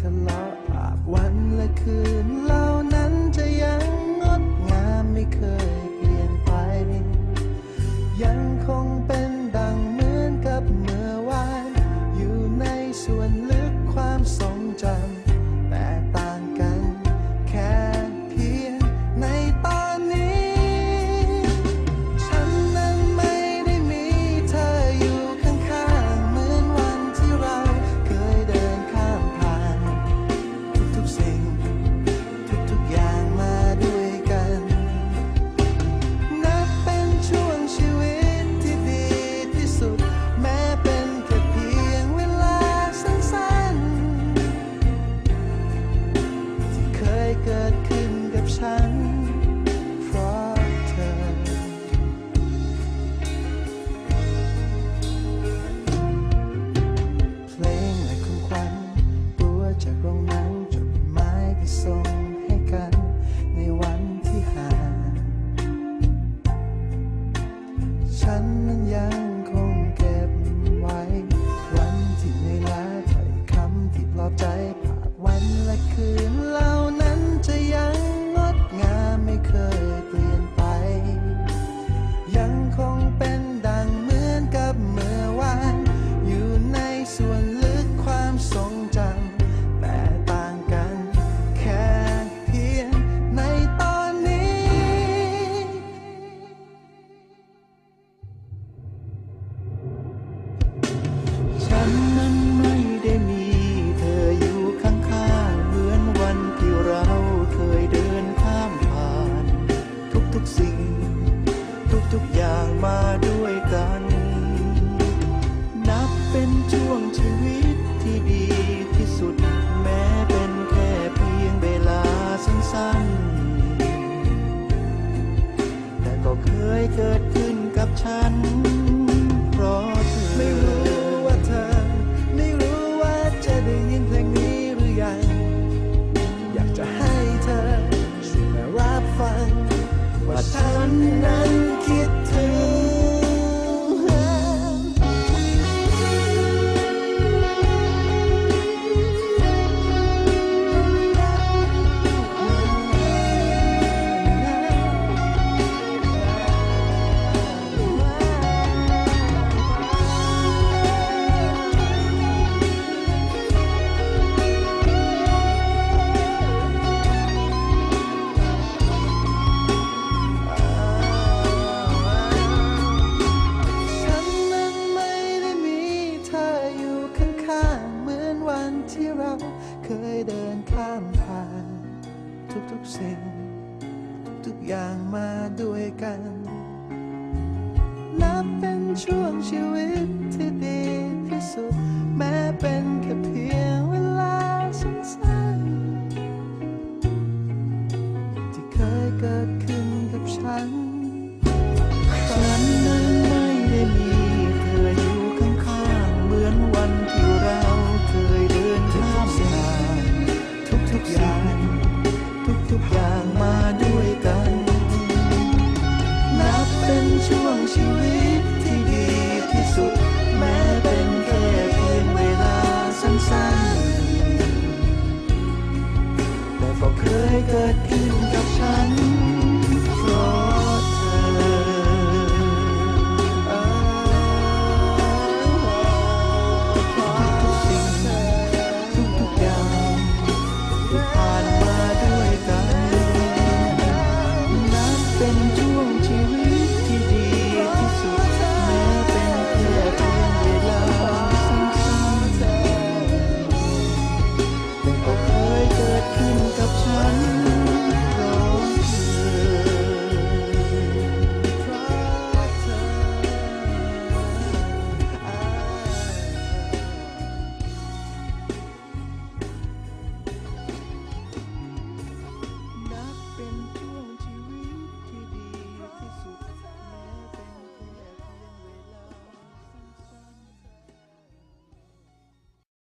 ทะเลาะอาบวันและคืนเหล่านั้นจะยังงดงามไม่เคยเปลี่ยนไป ยังคงเป็น เกิดขึ้นกับฉัน เพราะเธอ เพลงและของขวัญตัวจากโรงหนังจดหมายที่ส่งให้กันในวันที่ห่าง ฉันนั้นยังคงเก็บไว้ วันที่เหนื่อยล้าถ้อยคำที่ปลอบใจผ่านวันและคืน มาด้วยกัน นับเป็นช่วงชีวิตที่ดีที่สุด แม้เป็นแค่เพียงเวลาสั้นๆ แต่ก็เคยเกิดขึ้นกับฉัน เพราะเธอไม่รู้ว่าเธอ ไม่รู้ว่าจะได้ยินเพลงนี้หรือยัง อยากจะให้เธอช่วยมารับฟัง ว่าฉันนั้น เคยเดินข้ามผ่านทุกๆสิ่ง ทุกอย่างมาด้วยกัน นับเป็นช่วงชีวิตที่ดีที่สุด แม้เป็น nothing to